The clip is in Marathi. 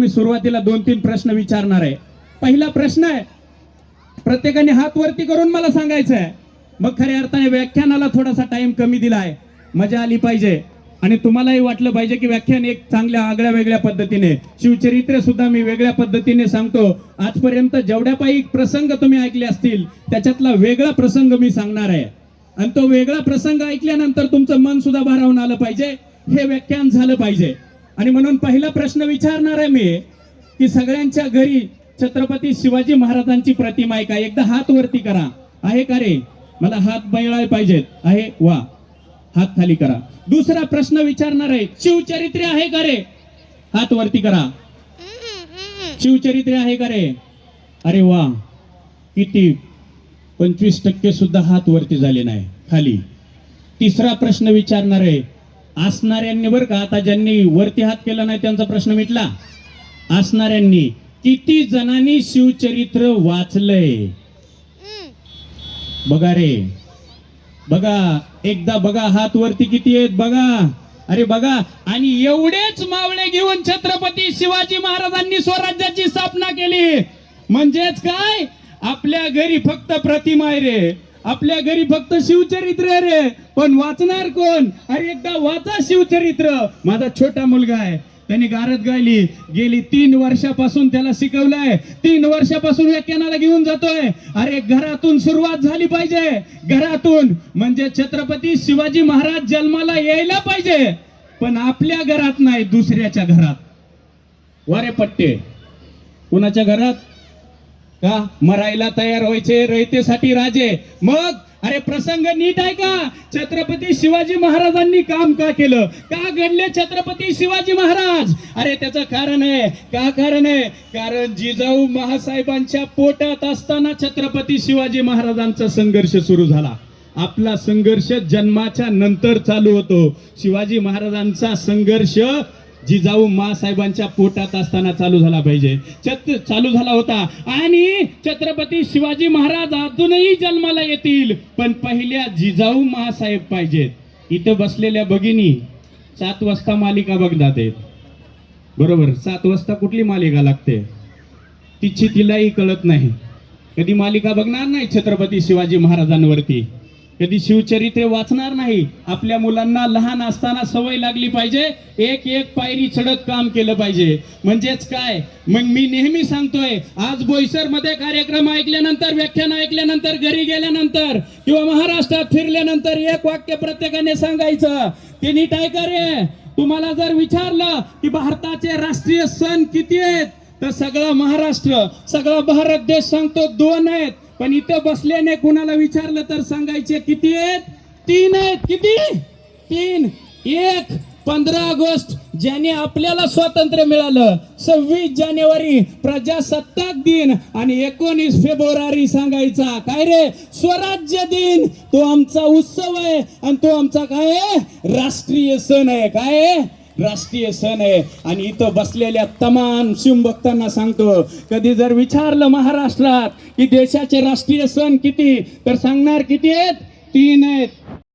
मी सुरुवातीला दोन तीन प्रश्न विचारणार आहे. पहिला प्रश्न आहे प्रत्येकाने हात वरती करून मला सांगायचं आहे. मग खऱ्या अर्थाने व्याख्यानाला थोडासा टाइम कमी दिला आहे. मजा आली पाहिजे. आणि तुम्हालाही वाटलं पाहिजे की व्याख्यान एक चांगल्या आगळ्या वेगळ्या पद्धतीने शिवचरित्र सुद्धा मी वेगळ्या पद्धतीने सांगतो. आजपर्यंत जेवढ्या काही प्रसंग तुम्ही ऐकले असतील त्याच्यातला वेगळा प्रसंग मी सांगणार आहे. आणि तो वेगळा प्रसंग ऐकल्यानंतर तुमचं मन सुद्धा भारावून आलं पाहिजे. हे व्याख्यान झालं पाहिजे. आणि म्हणून पहिला प्रश्न विचारणार आहे मी की सगळ्यांच्या घरी छत्रपती शिवाजी महाराजांची प्रतिमा आहे का? एकदा हात वरती करा. आहे का रे? मला हात बैळाय पाहिजेत. आहे? वा. हात खाली करा. दुसरा प्रश्न विचारणार आहे शिवचरित्रे आहे का रे? हात वरती करा. शिवचरित्रे आहे का रे? अरे वा. किती? पंचवीस टक्के सुद्धा हात वरती झाले नाही. खाली. तिसरा प्रश्न विचारणार आहे असणाऱ्यांनी बरं का आता ज्यांनी वरती हात केला नाही त्यांचा प्रश्न मिटला. असणाऱ्यांनी किती जणांनी शिवचरित्र वाचलंय? बघा रे. बघा एकदा बघा हात वरती किती आहेत बघा. अरे बघा आणि एवढेच मावळे घेऊन छत्रपती शिवाजी महाराजांनी स्वराज्याची स्थापना केली. म्हणजेच काय? आपल्या घरी फक्त प्रतिमा आहे रे. आपल्या घरी फक्त शिवचरित्र रे. पण वाचणार कोण? अरे एकदा वाचा शिवचरित्र. माझा छोटा मुलगा आहे. त्यांनी गारद गायली. गेली तीन वर्षापासून त्याला शिकवलंय. तीन वर्षापासून व्याख्यानाला घेऊन जातोय. अरे घरातून सुरुवात झाली पाहिजे. घरातून म्हणजे छत्रपती शिवाजी महाराज जन्माला यायला पाहिजे. पण आपल्या घरात नाही दुसऱ्याच्या घरात. वारे पट्टे कुणाच्या घरात? का? मरायला तयार व्हायचे रयतेसाठी राजे. मग? अरे प्रसंग नीट आहे का? छत्रपती शिवाजी महाराजांनी काम का केलं? का घडले छत्रपती शिवाजी महाराज? अरे त्याचं कारण आहे. का कारण आहे? कारण जिजाऊ महासाहेबांच्या पोटात असताना छत्रपती शिवाजी महाराजांचा संघर्ष सुरू झाला. आपला संघर्ष जन्माच्या नंतर चालू होतो. शिवाजी महाराजांचा संघर्ष जिजाऊ मासाहेबांच्या पोटात असताना चालू झाला पाहिजे. छत्र चालू झाला होता. आणि छत्रपती शिवाजी महाराज अजूनही जन्माला येतील. पण पहिल्या जिजाऊ मासाहेब पाहिजेत. इथं बसलेल्या भगिनी सात वाजता मालिका बघतात आहेत. बरोबर सात वाजता कुठली मालिका लागते? तिची तिलाही कळत नाही. कधी मालिका बघणार नाही छत्रपती शिवाजी महाराजांवरती. कधी शिवचरित्रे वाचणार नाही आपल्या मुलांना लहान असताना सवय लागली पाहिजे एक एक पायरी चढत काम केलं पाहिजे. म्हणजेच काय? मग मी नेहमी सांगतोय आज बोईसरमध्ये कार्यक्रम ऐकल्यानंतर व्याख्यान ऐकल्यानंतर घरी गेल्यानंतर किंवा महाराष्ट्रात फिरल्यानंतर एक वाक्य प्रत्येकाने सांगायचं ते नीट ऐका रे तुम्हाला जर विचारलं की भारताचे राष्ट्रीय सण किती आहेत तर सगळा महाराष्ट्र सगळा भारत देश सांगतो दोन आहेत. पण इथं बसल्याने कुणाला विचारलं तर सांगायचे किती आहेत? तीन आहेत. किती? तीन. एक. पंधरा ऑगस्ट ज्याने आपल्याला स्वातंत्र्य मिळालं सव्वीस जानेवारी प्रजासत्ताक दिन आणि एकोणीस फेब्रुवारी सांगायचा. काय रे? स्वराज्य दिन. तो आमचा उत्सव आहे आणि तो आमचा काय आहे? राष्ट्रीय सण आहे. काय आहे? राष्ट्रीय सण आहे. आणि इथं बसलेल्या तमाम शिवभक्तांना सांगतो कधी जर विचारलं महाराष्ट्रात की देशाचे राष्ट्रीय सण किती तर सांगणार किती आहेत? तीन आहेत.